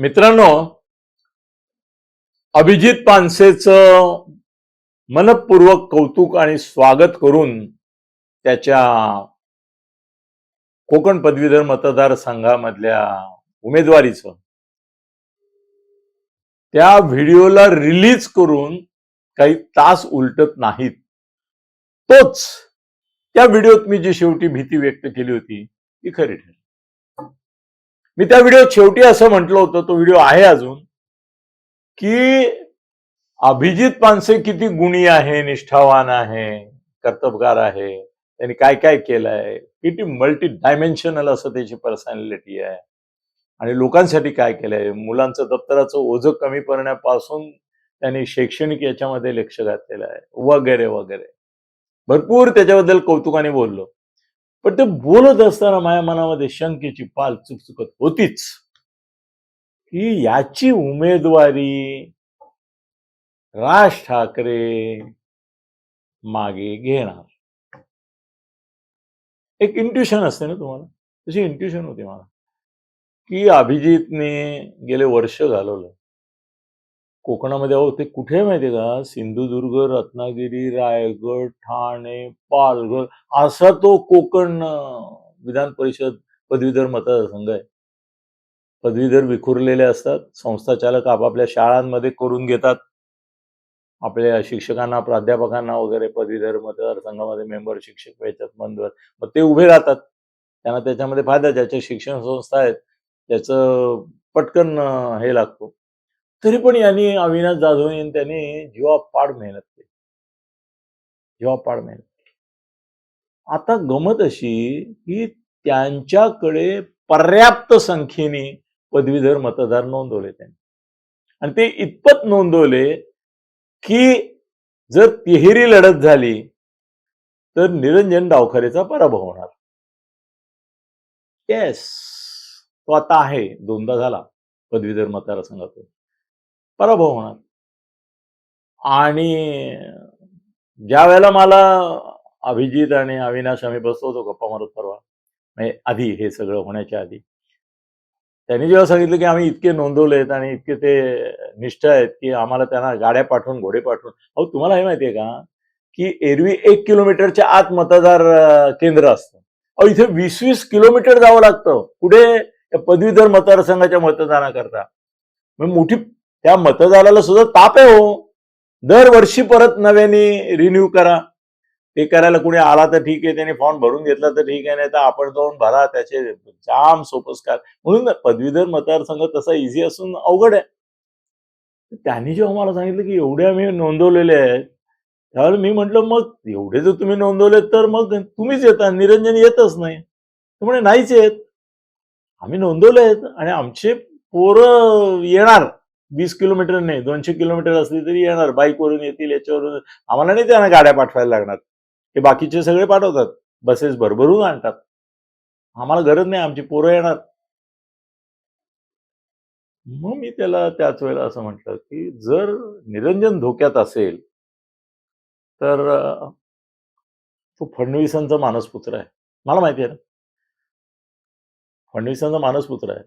मित्रांनो अभिजित पानसेचं मनपूर्वक कौतुक आणि स्वागत करून त्याच्या कोकण पदवीधर मतदारसंघामधल्या उमेदवारीचं त्या व्हिडिओला रिलीज करून काही तास उलटत नाहीत. तोच त्या व्हिडिओत मी जी शेवटी भीती व्यक्त केली होती ती खरी ठरली. मी त्या व्हिडिओ शेवटी असं म्हटलं होतं तो व्हिडिओ आहे अजून की अभिजित पानसे किती गुणी आहे निष्ठावान आहे कर्तबगार आहे त्यांनी काय काय केलंय किती मल्टी डायमेन्शनल असं त्याची पर्सनॅलिटी आहे. आणि लोकांसाठी काय केलंय मुलांचं दप्तराचं ओझं कमी करण्यापासून त्यांनी शैक्षणिक याच्यामध्ये लक्ष घातलेलं आहे वगैरे वगैरे. भरपूर त्याच्याबद्दल कौतुकाने बोललो. पण ते बोलत असताना माझ्या मनामध्ये शंकेची पाल चुकचुकत होतीच. की याची उमेदवारी राज ठाकरे मागे घेणार. एक इंट्युशन असते ना तुम्हाला? तशी इंट्युशन होती मला. की अभिजितने गेले वर्ष घालवलं. कोकणामध्ये अहो ते कुठे माहिती का? सिंधुदुर्ग रत्नागिरी रायगड ठाणे पालघर असा तो कोकण विधान परिषद पदवीधर मतदारसंघ आहे. पदवीधर विखुरलेले असतात. संस्था चालक आपापल्या शाळांमध्ये करून घेतात. आपल्या शिक्षकांना प्राध्यापकांना वगैरे पदवीधर मतदारसंघामध्ये मेंबर शिक्षक याच्यात मंदवर मग ते उभे राहतात. त्यांना त्याच्यामध्ये फायदा ज्याच्या शिक्षण संस्था आहेत त्याचं पटकन हे लागतो. तरी पण यांनी अविनाश जाधव यांनी त्यांनी जीवापाड मेहनत केली. जीवापाड मेहनत आता गमत अशी की त्यांच्याकडे पर्याप्त संख्येने पदवीधर मतदार नोंदवले त्यांनी. आणि ते इतपत नोंदवले की जर तिहेरी लढत झाली तर निरंजन डावखरेचा पराभव होणार. येस तो आता आहे. दोनदा झाला पदवीधर मतदारसंघातून. पराभव होणार. आणि ज्या वेळेला मला अभिजित आणि अविनाश आम्ही बसतो होतो गप्पा मारत परवा म्हणजे आधी हे सगळं होण्याच्या आधी त्यांनी जेव्हा सांगितलं की आम्ही इतके नोंदवलेत आणि इतके ते निष्ठ आहेत की आम्हाला त्यांना गाड्या पाठवून घोडे पाठवून अहो तुम्हाला हे माहितीये का? की एरवी एक किलोमीटरच्या आत मतदार केंद्र असतं. अहो इथे वीस वीस किलोमीटर जावं लागतं. पुढे पदवीधर मतदारसंघाच्या मतदानाकरता. मग मोठी त्या मतदाराला सुद्धा ताप आहे हो. दरवर्षी परत नव्याने रिन्यू करा. ते करायला कुणी आला तर ठीक आहे त्याने फॉर्म भरून घेतला तर ठीक आहे नाही तर आपण जाऊन भरा त्याचे जाम सोपस्कार म्हणून पदवीधर मतदारसंघ तसा इझी असून अवघड आहे. त्यांनी जेव्हा मला सांगितलं की एवढे आम्ही नोंदवलेले आहेत त्यावेळेला मी म्हटलं मग एवढे जर तुम्ही नोंदवले तर मग तुम्हीच येता निरंजन येतच नाही. म्हणे नाहीच येत. आम्ही नोंदवले आहेत आणि आमचे पोरं येणार. वीस किलोमीटर नाही दोनशे किलोमीटर असली तरी येणार बाईकवरून येतील याच्यावरून. आम्हाला नाही त्यांना गाड्या पाठवायला लागणार. हे बाकीचे सगळे पाठवतात. बसेस भरभरून आणतात. आम्हाला गरज नाही आमची पोरं येणार. मग मी त्याला त्याच वेळेला असं म्हटलं की जर निरंजन धोक्यात असेल तर तो फडणवीसांचा मानसपुत्र आहे. मला माहिती आहे ना. फडणवीसांचा मानसपुत्र आहे.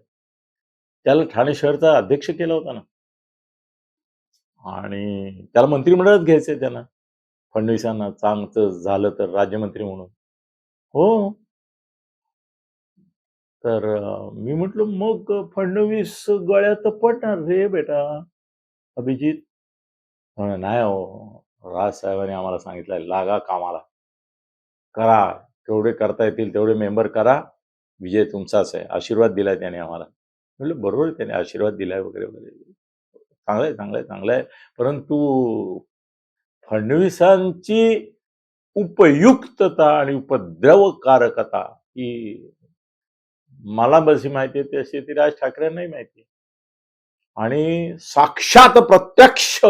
त्याला ठाणे शहरचा अध्यक्ष केला होता ना. आणि त्याला मंत्रिमंडळात घ्यायचंय त्यांना. फडणवीसांना चांगच झालं तर राज्यमंत्री म्हणून. हो. तर मी म्हटलं मग फडणवीस गळ्यात पडणार रे बेटा. अभिजित नाही हो राज साहेबांनी आम्हाला सांगितलं लागा कामाला. करा तेवढे करता येतील तेवढे मेंबर करा. विजय तुमचाच आहे. आशीर्वाद दिलाय त्याने आम्हाला. म्हटलं बरोबर त्याने आशीर्वाद दिलाय वगैरे वगैरे. चांगलं आहे चांगलं आहे चांगलं आहे. परंतु फडणवीसांची उपयुक्तता आणि उपद्रवकारकता ही मला बशी माहिती आहे तशी ती राज ठाकरेंनाही माहिती आणि साक्षात प्रत्यक्ष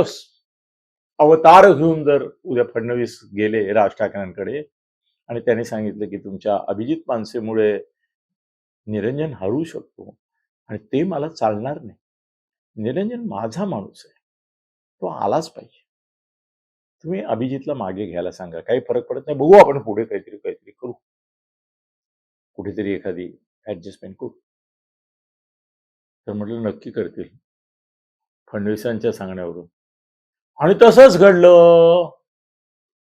अवतार घेऊन जर उद्या फडणवीस गेले राज ठाकरेंकडे आणि त्यांनी सांगितलं की तुमच्या अभिजित पानसेमुळे निरंजन हरू शकतो आणि ते मला चालणार नाही. निरंजन माझा माणूस आहे. तो आलाच पाहिजे. तुम्ही अभिजितला मागे घ्यायला सांगा. काही फरक पडत नाही. बघू आपण पुढे काहीतरी काहीतरी करू. कुठेतरी एखादी ऍडजस्टमेंट करू. तर म्हटलं नक्की करतील. फडणवीसांच्या सांगण्यावरून. आणि तसंच घडलं.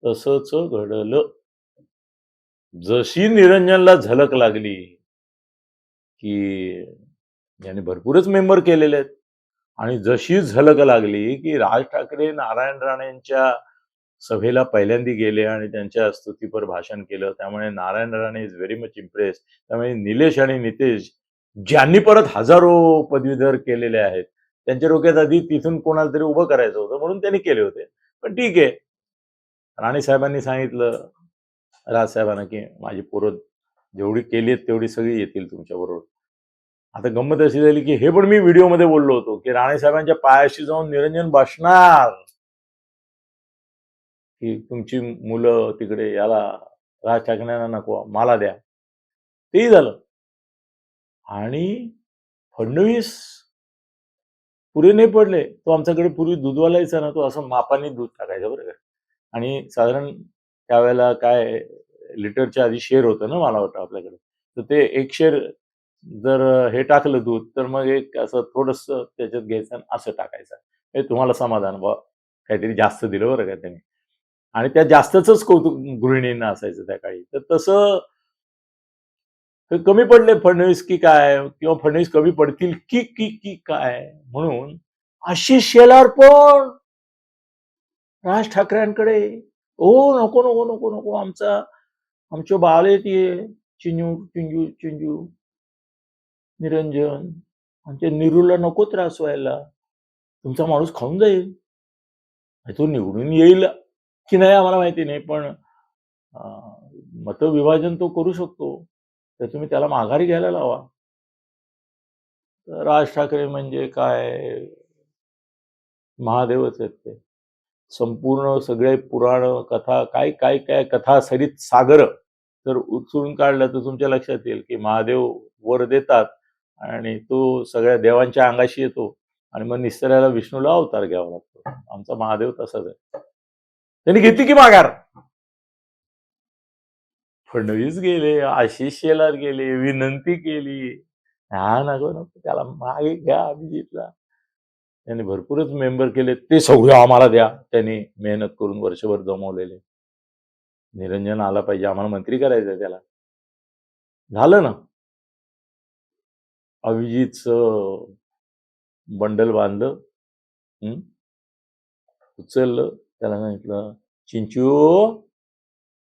तसंच घडलं. जशी निरंजनला झलक लागली की याने भरपूरच मेंबर केलेले आहेत. आणि जशी झलक लागली की राज ठाकरे नारायण राणेंच्या सभेला पहिल्यांदा गेले आणि त्यांच्या स्तुतीपर भाषण केलं त्यामुळे Narayan Rane is very much impress त्यामुळे निलेश आणि नितेश ज्यांनी परत हजारो पदवीधर केलेले आहेत त्यांच्या डोक्यात आधी तिथून कोणाला तरी उभं करायचं होतं म्हणून त्यांनी केले होते. पण ठीक आहे. राणे साहेबांनी सांगितलं राजसाहेबांना की माझी पोरं जेवढी केली आहेत तेवढी सगळी येतील तुमच्याबरोबर. आता गंमत अशी झाली की हे पण मी व्हिडिओमध्ये बोललो होतो की राणे साहेबांच्या पायाशी जाऊन निरंजन बसणार. की तुमची मुलं तिकडे याला राज ठाकरेंना नको मला द्या. तेही झालं. आणि फडणवीस पुरे नाही पडले. तो आमच्याकडे पूर्वी दूधवाला ना तो असं मापाने दूध टाकायचा बरं का. आणि साधारण त्यावेळेला काय लिटरच्या आधी शेर होतं ना मला वाटतं आपल्याकडे. तर ते एक शेर जर हे टाकलं दूध तर मग एक असं थोडस त्याच्यात घ्यायचं आणि असं टाकायचं. हे तुम्हाला समाधान बा काहीतरी जास्त दिलं बरं का त्यांनी. आणि त्या जास्तच कौतुक गृहिणींना असायचं त्या काळी. तर तसं कमी पडले फडणवीस की काय? किंवा फडणवीस कमी पडतील की की की काय? म्हणून आशिष शेलार पण राज ठाकरेंकडे. ओ नको नको नको नको. आमचा आमच्या बाले ये चिंजू चिंजू चिंजू. निरंजन म्हणजे निरूला नको त्रास व्हायला. तुमचा माणूस खाऊन जाईल. तो निवडून येईल की नाही आम्हाला माहिती नाही पण मतविभाजन तो करू शकतो. तर तुम्ही त्याला माघारी घ्यायला लावा. राज ठाकरे म्हणजे काय? महादेवच आहेत ते. संपूर्ण सगळे पुराण कथा काय काय काय कथा सरित सागर जर उचलून काढलं तर तुमच्या लक्षात येईल की महादेव वर देतात. आणि तो सगळ्या देवांच्या अंगाशी येतो आणि मग निसर्गाला विष्णूला अवतार घ्यावा लागतो. आमचा महादेव तसाच आहे. त्यांनी घेतली की माघार. फडणवीस गेले आशिष शेलार गेले विनंती केली. हा नको नको त्याला मागे घ्या अभिजितला. त्यांनी भरपूरच मेंबर केले. ते सगळे आम्हाला द्या. त्यांनी मेहनत करून वर्षभर जमवलेले. निरंजन आला पाहिजे. आम्हाला मंत्री करायचंय त्याला. झालं ना? अभिजितचं बंडल बांधलं उचललं त्याला सांगितलं चिंचू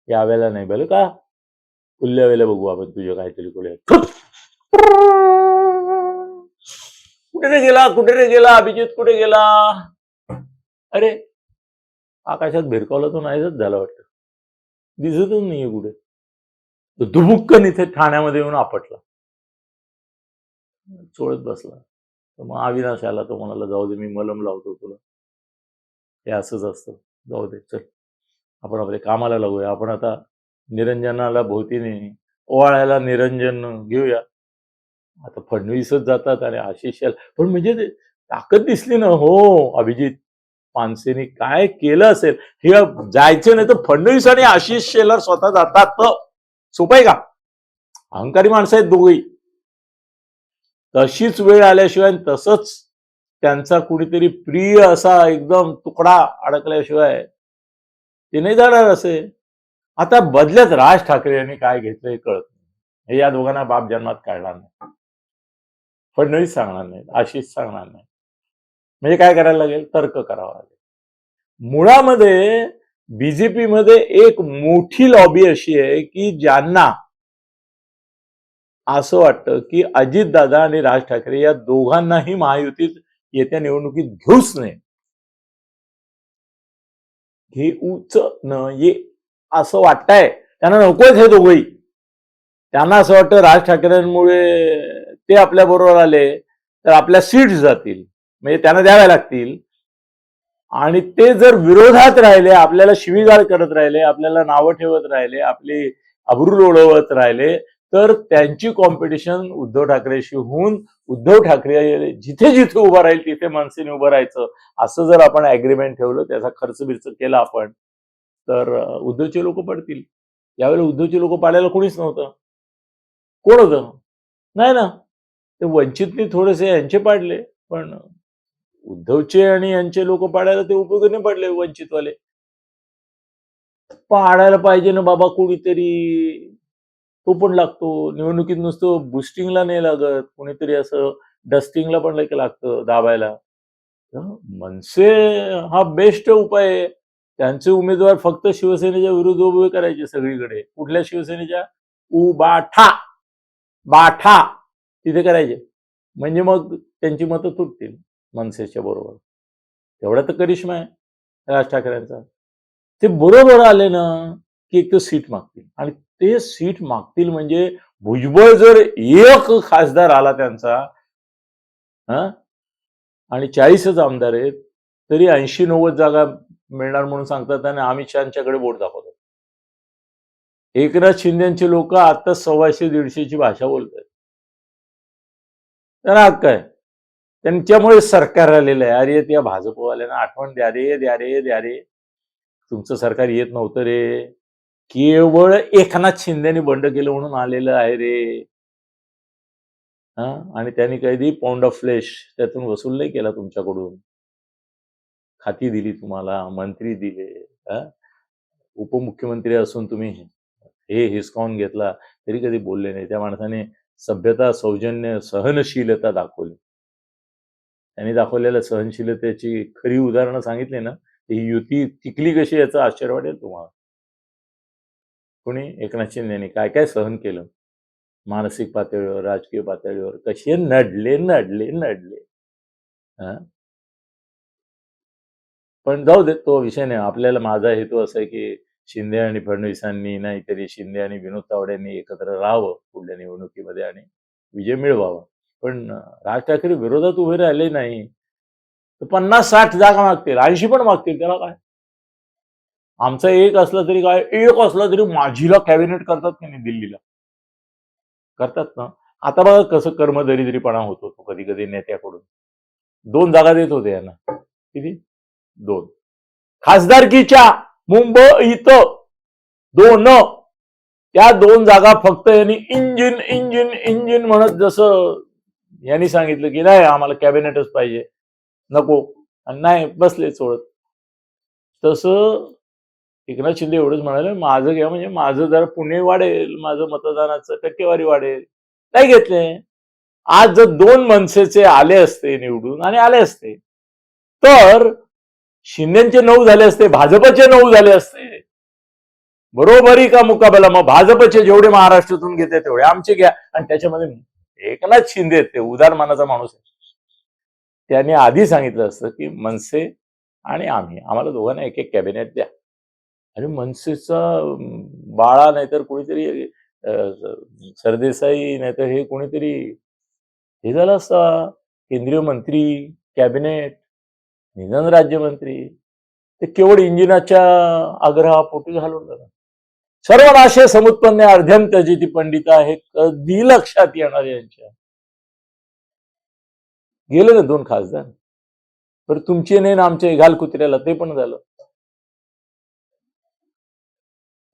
यावेळेला नाही बरं का? पुढल्या वेळेला बघू आपण तुझ्या काहीतरी कुठे कुठे रे गेला? कुठे रे गेला? अभिजित कुठे गेला? अरे आकाशात भिरकावला तो नाहीच झाला वाटतं. दिसतच नाहीये कुठे. तो दुबुक्कन इथे ठाण्यामध्ये येऊन आपटला. चोळत बसला. तर मग अविनाश आला तो म्हणाला जाऊ दे मी मलम लावतो तुला. हे असंच असतं. जाऊ दे चल. आपण आपल्या कामाला लागूया. आपण आता निरंजनाला भोवतीने ओवाळायला निरंजन घेऊया. आता फडणवीसच जातात आणि आशिष्याला पण म्हणजे ते ताकद दिसली ना. हो अभिजित पानसेनी काय केलं असेल? हे जायचं नाही तर फडणवीस आणि आशिष शेलर स्वतः जातात. तर सोपं आहे का? अहंकारी माणसं आहेत दोघी तशीच वेळ आल्याशिवाय तसंच त्यांचा कुणीतरी प्रिय असा एकदम तुकडा अडकल्याशिवाय ते नाही जाणार असे. आता बदल्यात राज ठाकरे यांनी काय घेतलं हे कळत नाही. हे या दोघांना बाप जन्मात काढणार नाही. फडणवीस सांगणार नाही आशिष सांगणार नाही म्हणजे काय करायला लागेल? तर्क करावा लागेल. मुळामध्ये बीजेपी मध्ये एक मोठी लॉबी अशी आहे की ज्यांना असं वाटतं की अजितदादा आणि राज ठाकरे या दोघांनाही महायुतीत येत्या निवडणुकीत घेऊच नये. घेऊच न ये असं वाटतंय. त्यांना नकोच हे दोघंही. त्यांना असं वाटतं राज ठाकरेंमुळे ते आपल्या बरोबर आले तर आपल्या सीट्स जातील. म्हणजे त्यांना द्याव्या लागतील. आणि ते जर विरोधात राहिले आपल्याला शिवीगाळ करत राहिले आपल्याला नावं ठेवत राहिले आपली अब्रू लोळवत राहिले तर त्यांची कॉम्पिटिशन उद्धव ठाकरेशी होऊन उद्धव ठाकरे जिथे जिथे उभं राहील तिथे मनसेने उभं राहायचं. असं जर आपण ऍग्रीमेंट ठेवलं त्याचा खर्च बिर्च केला आपण तर उद्धवचे लोक पडतील. यावेळेला उद्धवचे लोक पाडायला कोणीच नव्हतं. कोण होतं? नाही ना. ते वंचितनी थोडेसे यांचे पाडले पण उद्धवचे आणि यांचे लोक पाडायला ते उपयोगी नाही पडले वंचितवाले. पाडायला पाहिजे ना बाबा कोणीतरी. तो पण लागतो. निवडणुकीत नुसतं बुस्टिंगला नाही लागत. कोणीतरी असं डस्टिंगला पण लाग- लागतं दाबायला. मनसे हा बेस्ट उपाय आहे. त्यांचे उमेदवार फक्त शिवसेनेच्या विरुद्ध उभे करायचे सगळीकडे. कुठल्या शिवसेनेच्या? उबाठा बाठा तिथे करायचे. म्हणजे मग त्यांची मतं तुटतील मनसेच्या बरोबर. तेवढा तर करिश्मा आहे राज ठाकरेंचा. ते बरोबर आले ना की एक तर सीट मागतील. आणि ते सीट मागतील म्हणजे भुजबळ जर एक खासदार आला त्यांचा हा? आणि चाळीसच आमदार आहेत तरी ऐंशी नव्वद जागा मिळणार म्हणून सांगतात आणि अमित शहाच्या बोट दाखवतात एकनाथ शिंदेचे लोक आता सव्वाशे दीडशेची भाषा बोलतात त्यांना काय आहे. त्यांच्यामुळे सरकार आलेलं आहे. अरे त्या भाजपवाल्यांना आठवण द्या रे द्या रे द्या रे. तुमचं सरकार येत नव्हतं रे. केवळ एकनाथ शिंदेने बंड केलं म्हणून आलेलं आहे रे. हा? आणि त्यांनी कधी पाऊंड ऑफ फ्लेश त्यातून वसूल नाही केला तुमच्याकडून. खाती दिली तुम्हाला मंत्री दिले हा? उपमुख्यमंत्री असून तुम्ही हे हिसकावून घेतला तरी कधी बोलले नाही. त्या माणसाने सभ्यता सौजन्य सहनशीलता दाखवली. त्यांनी दाखवलेल्या सहनशीलतेची खरी उदाहरणं सांगितली ना ही युती टिकली कशी याचं आश्चर्य वाटेल तुम्हाला. कोणी एकनाथ शिंदेने काय काय सहन केलं? मानसिक पातळीवर राजकीय पातळीवर कसे नडले नडले नडले? पण जाऊ दे तो विषय नाही. आपल्याला माझा हेतू असा आहे की शिंदे आणि फडणवीसांनी नाहीतरी शिंदे आणि विनोद तावड्यांनी एकत्र राहावं पुढल्या निवडणुकीमध्ये आणि विजय मिळवावा. पण राज ठाकरे विरोधात उभे राहिले नाही. तर पन्नास साठ जागा मागतील ऐंशी पण मागतील त्याला काय? आमचा एक असलं तरी काय एक असलं तरी माझीला कॅबिनेट करतात की नाही दिल्लीला? करतात ना. आता बघा कसं कर्मदरिद्रीपणा होतो तो कधी कधी नेत्याकडून. दोन जागा देत होते यांना. किती? दोन. खासदारकीच्या मुंबईत दोन. त्या दोन जागा फक्त यांनी इंजिन इंजिन इंजिन म्हणत जसं यांनी सांगितलं की नाही आम्हाला कॅबिनेटच पाहिजे. नको. आणि नाही बसले चोळत. तसं एकनाथ शिंदे एवढंच म्हणाले माझं घ्या म्हणजे माझं जरा पुणे वाढेल माझं मतदानाचं टक्केवारी वाढेल. नाही घेतले. आज जर दोन मनसेचे आले असते निवडून आणि आले असते तर शिंदेचे नऊ झाले असते भाजपचे नऊ झाले असते. बरोबरी का मुकाबला? मग भाजपचे जेवढे महाराष्ट्रातून घेते तेवढे आमचे घ्या. आणि त्याच्यामध्ये एकनाथ शिंदे आहेत ते उदारमानाचा माणूस आहे त्यांनी आधी सांगितलं असतं की मनसे आणि आम्ही आम्हाला दोघांना एक एक कॅबिनेट द्या. आणि मनसेचा बाळा नाहीतर कोणीतरी सरदेसाई नाहीतर हे कोणीतरी हे झालं असता केंद्रीय मंत्री कॅबिनेट निधन राज्यमंत्री ते केवळ इंजिनाच्या आग्रहापोटी घालून जाणार. सर्वनाशे समुत्पन्न अर्ध्यंत ती पंडित आहे कधी लक्षात येणार यांच्या? गेले ना दोन खासदार. तर तुमचे नाही ना आमच्या घाल कुत्र्याला ते पण झालं.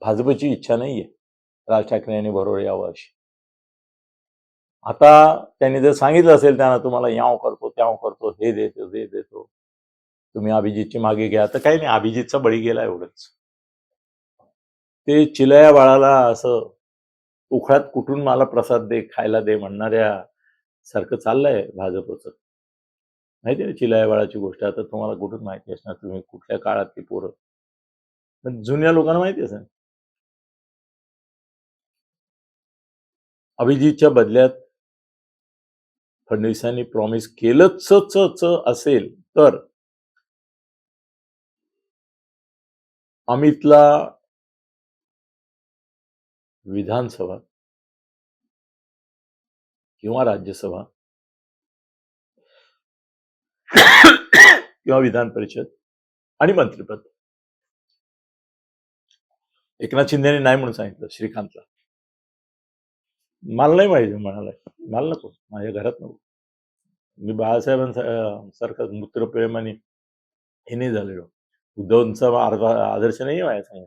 भाजपची इच्छा नाहीये राज ठाकरे यांनी बरोबर यावं अशी आता त्यांनी जर सांगितलं असेल त्यांना तुम्हाला याव करतो त्याव करतो हे देतो हे देतो. तुम्ही अभिजितची मागे घ्या. तर काही नाही अभिजितचा बळी गेला एवढंच. ते चिलया बाळाला असं उखळात कुठून मला प्रसाद दे खायला दे म्हणणाऱ्या सारखं चाललंय भाजपचं. माहिती ना चिलया बाळाची गोष्ट आता तुम्हाला कुठून माहिती असणार? तुम्ही कुठल्या काळात ती पोरं? पण जुन्या लोकांना माहिती असेल. अभिजितच्या बदल्यात फडणवीसांनी प्रॉमिस केलंच असेल तर अमितला विधानसभा किंवा राज्यसभा किंवा विधान परिषद आणि मंत्रिपद. एकनाथ शिंदेने नाही म्हणून सांगितलं श्रीकांतला. मला नाही पाहिजे म्हणाला. मला नको माझ्या घरात नको. मी बाळासाहेबांसारखं मूत्रप्रेम आणि हे नाही झालेलो. उद्धवचा आदर्श नाही माझ्या सांगा.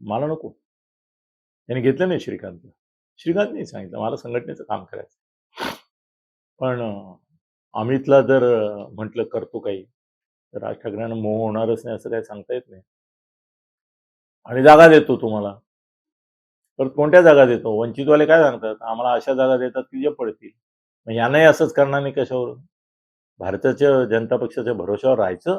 मला नको. याने घेतलं नाही श्रीकांतला श्रीकांत नाही सांगितलं. मला संघटनेचं काम करायचं पण अमितला जर म्हटलं करतो काही तर राज ठाकरेंना मोह होणारच नाही असं काही सांगता येत नाही. आणि जागा देतो तुम्हाला. तर कोणत्या जागा देतो? वंचितवाले काय सांगतात? आम्हाला अशा जागा देतात की जे पडतील. मग यांनाही असंच करणार नाही कशावर भारताच्या जनता पक्षाच्या भरोश्यावर राहायचं?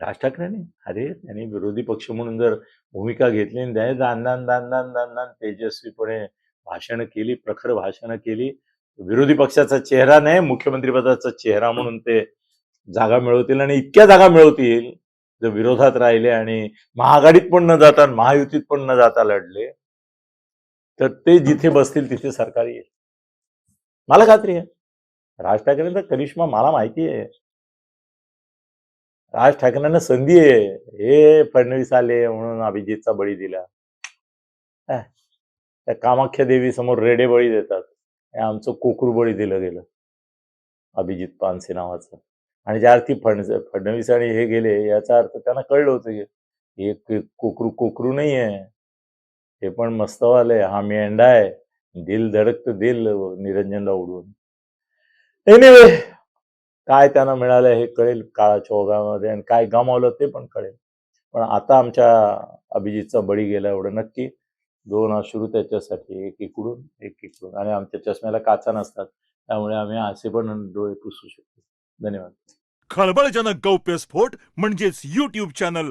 राज ठाकरेने? अरे त्यांनी विरोधी पक्ष म्हणून जर भूमिका घेतली आणि त्याने दान दान दान दान दान दान तेजस्वीपणे भाषणं केली प्रखर भाषणं केली विरोधी पक्षाचा चेहरा नाही मुख्यमंत्री पदाचा चेहरा म्हणून ते जागा मिळवतील आणि इतक्या जागा मिळवतील जर विरोधात राहिले आणि महाआघाडीत पण न जाता महायुतीत पण न जाता लढले तर ते जिथे बसतील तिथे सरकार येईल. मला खात्री आहे. राज ठाकरेंचा करिश्मा मला माहिती आहे. राज ठाकरेंना संधी आहे. हे फडणवीस आले म्हणून अभिजितचा बळी दिला. त्या कामाख्या देवी समोर रेडे बळी देतात. हे आमचं कोकरू बळी दिलं गेलं. अभिजित पानसे नावाचं. आणि ज्या अर्थी फड फडणवीस आणि हे गेले याचा अर्थ त्यांना कळलं होतं की हे कोकरू कोकरू नाही आहे. हे पण मस्तवाले हा मेंढा आहे. दिल धडकत दिल निरंजनला उडवून. एनिवे काय त्यांना मिळालं हे कळेल काळाच्या ओघामध्ये आणि काय गमावलं ते पण कळेल. पण आता आमच्या अभिजितचा बळी गेला एवढं नक्की. दोन अश्रू त्याच्यासाठी एक इकडून एक इकडून. आणि आमच्या चष्म्याला काचा नसतात त्यामुळे आम्ही असे पण डोळे पुसू शकतो. धन्यवाद. खळबळजनक गौप्यस्फोट म्हणजेच युट्यूब चॅनल